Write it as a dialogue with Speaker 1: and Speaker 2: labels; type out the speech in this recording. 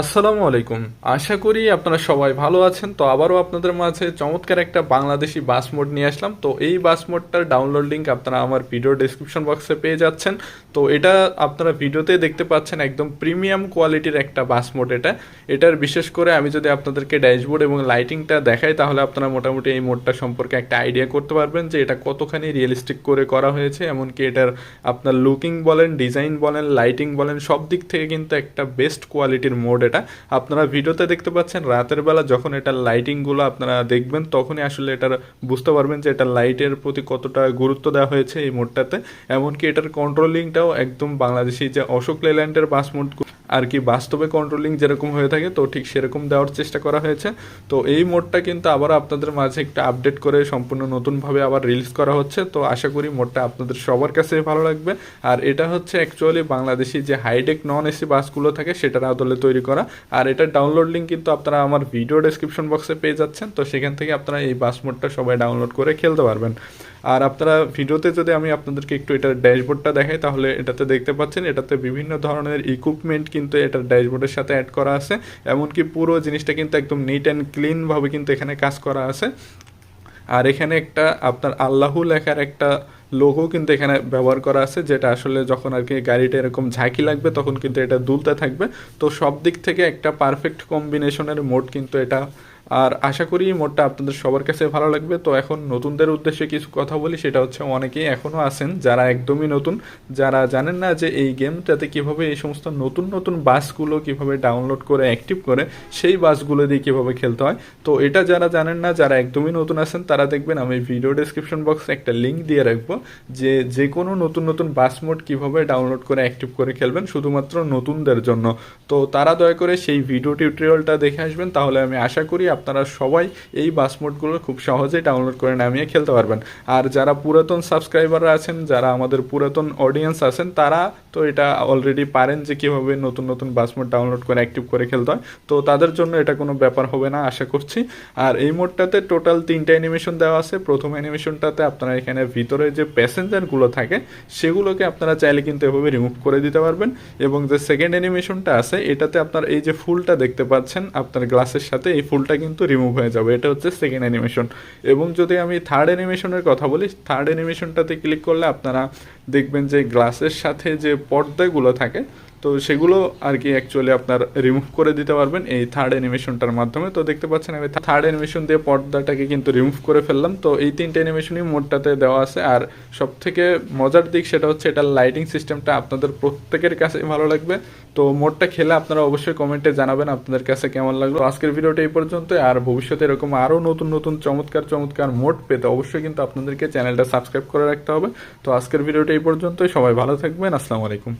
Speaker 1: আসসালামু আলাইকুম। আশা করি আপনারা সবাই ভালো আছেন। তো আবারও আপনাদের মাঝে চমৎকার একটা বাংলাদেশি বাস মোড নিয়ে আসলাম। তো এই বাস মোডটার ডাউনলোড লিঙ্ক আপনারা আমার ভিডিও ডেসক্রিপশন বক্সে পেয়ে যাচ্ছেন। তো এটা আপনারা ভিডিওতে দেখতে পাচ্ছেন একদম প্রিমিয়াম কোয়ালিটির একটা বাস মোড এটা। এটার বিশেষ করে আমি যদি আপনাদেরকে ড্যাশবোর্ড এবং লাইটিংটা দেখাই, তাহলে আপনারা মোটামুটি এই মোডটা সম্পর্কে একটা আইডিয়া করতে পারবেন যে এটা কতখানি রিয়েলিস্টিক করে করা হয়েছে। এমনকি এটার আপনার লুকিং বলেন ডিজাইন বলেন লাইটিং বলেন, সব দিক থেকে কিন্তু একটা বেস্ট কোয়ালিটির মোড এটা। আপনারা ভিডিওতে দেখতে পাচ্ছেন, রাতের বেলা যখন এটার লাইটিংগুলো আপনারা দেখবেন, তখনই আসলে এটার বুঝতে পারবেন যে এটা লাইটের প্রতি কতটা গুরুত্ব দেওয়া হয়েছে এই মোডটাতে। এমনকি এটার কন্ট্রোলিংটাও একদম বাংলাদেশি যে অশোক লেল্যান্ডের বাস মোড আর কি বাস্তবে কন্ট্রোলিং যেরকম হয়ে থাকে, তো ঠিক সেরকম দেওয়ার চেষ্টা করা হয়েছে। তো এই মোডটা কিন্তু আবার আপনাদের মাঝে একটা আপডেট করে সম্পূর্ণ নতুনভাবে আবার রিলিজ করা হচ্ছে। তো আশা করি মোডটা আপনাদের সবার কাছে ভালো লাগবে। আর এটা হচ্ছে অ্যাকচুয়ালি বাংলাদেশি যে হাইটেক নন এসি বাসগুলো থাকে, সেটার আদলে তৈরি করা। আর এটা ডাউনলোড লিঙ্ক কিন্তু আপনারা আমার ভিডিও ডেসক্রিপশন বক্সে পেয়ে যাচ্ছেন। তো সেখান থেকে আপনারা এই বাস মোডটা সবাই ডাউনলোড করে খেলতে পারবেন। আর আপনারা ভিডিওতে যদি আমি আপনাদেরকে একটু এটার ড্যাশবোর্ডটা দেখাই, তাহলে এটাতে দেখতে পাচ্ছেন, এটাতে বিভিন্ন ধরনের ইকুইপমেন্ট কিন্তু এটার ড্যাশবোর্ডের সাথে অ্যাড করা আছে। এমনকি পুরো জিনিসটা কিন্তু একদম নিট অ্যান্ড ক্লিনভাবে কিন্তু এখানে কাজ করা আছে। আর এখানে একটা আপনার আল্লাহু লেখার একটা লোগো কিন্তু এখানে ব্যবহার করা আছে, যেটা আসলে যখন আর কি গাড়িটা এরকম ঝাঁকি লাগবে তখন কিন্তু এটা দুলতে থাকবে। তো সব দিক থেকে একটা পারফেক্ট কম্বিনেশনের মোড কিন্তু এটা আর আশা করি মোডটা আপনাদের সবার কাছে ভালো লাগবে। তো এখন নতুনদের উদ্দেশ্যে কিছু কথা বলি, সেটা হচ্ছে অনেকেই এখনও আছেন, যারা একদমই নতুন, যারা জানেন না যে এই গেমটাতে কীভাবে এই সমস্ত নতুন নতুন বাসগুলো কীভাবে ডাউনলোড করে অ্যাক্টিভ করে, সেই বাসগুলো দিয়ে কীভাবে খেলতে হয়। তো এটা যারা জানেন না, যারা একদমই নতুন আছেন, তারা দেখবেন আমি ভিডিও ডেসক্রিপশন বক্সে একটা লিঙ্ক দিয়ে রাখব যে যে কোনো নতুন নতুন বাস মোড কীভাবে ডাউনলোড করে অ্যাক্টিভ করে খেলবেন, শুধুমাত্র নতুনদের জন্য। তো তারা দয়া করে সেই ভিডিও টিউটোরিয়ালটা দেখে আসবেন, তাহলে আমি আশা করি আপনারা সবাই এই বাস মোডগুলো খুব সহজেই ডাউনলোড করে নামিয়ে খেলতে পারবেন। আর যারা পুরাতন সাবস্ক্রাইবাররা আছেন, যারা আমাদের পুরাতন অডিয়েন্স আছেন, তারা তো এটা অলরেডি পারেন যে কীভাবে নতুন নতুন বাস মোড ডাউনলোড করে অ্যাক্টিভ করে খেলতে হয়। তো তাদের জন্য এটা কোনো ব্যাপার হবে না, আশা করছি। আর এই মোডটাতে টোটাল তিনটা অ্যানিমেশন দেওয়া আছে। প্রথম অ্যানিমেশনটাতে আপনারা এখানে ভিতরে যে প্যাসেঞ্জারগুলো থাকে, সেগুলোকে আপনারা চাইলে কিন্তু এভাবে রিমুভ করে দিতে পারবেন। এবং যে সেকেন্ড অ্যানিমেশনটা আছে, এটাতে আপনার এই যে ফুলটা দেখতে পাচ্ছেন, আপনার গ্লাসের সাথে এই ফুলটা কিন্তু রিমুভ হয়ে যাবে। এটা হচ্ছে সেকেন্ড অ্যানিমেশন এবং যদি আমি থার্ড অ্যানিমেশনের কথা বলি থার্ড অ্যানিমেশনটাতে ক্লিক করলে আপনারা দেখবেন যে গ্লাসের সাথে যে পর্দাগুলো থাকে তো সেগুলো আর কি অ্যাকচুয়ালি আপনার রিমুভ করে দিতে পারবেন এই থার্ড অ্যানিমেশনটার মাধ্যমে। তো দেখতে পাচ্ছেন আমি থার্ড অ্যানিমেশন দিয়ে পর্দাটাকে কিন্তু রিমুভ করে ফেললাম। তো এই তিনটে অ্যানিমেশনই মোডটাতে দেওয়া আছে। আর সব থেকে মজার দিক সেটা হচ্ছে এটার লাইটিং সিস্টেমটা আপনাদের প্রত্যেকের কাছে ভালো লাগবে। তো মোডটা খেলে আপনারা অবশ্যই কমেন্টে জানাবেন আপনাদের কাছে কেমন লাগল। আজকের ভিডিওটা এই পর্যন্ত আর ভবিষ্যতে এরকম আরও নতুন নতুন, চমৎকার চমৎকার মোড পেতে অবশ্যই কিন্তু আপনাদেরকে চ্যানেলটা সাবস্ক্রাইব করে রাখতে হবে। তো আজকের ভিডিওটা এই পর্যন্তই। সবাই ভালো থাকবেন। আসসালামু আলাইকুম।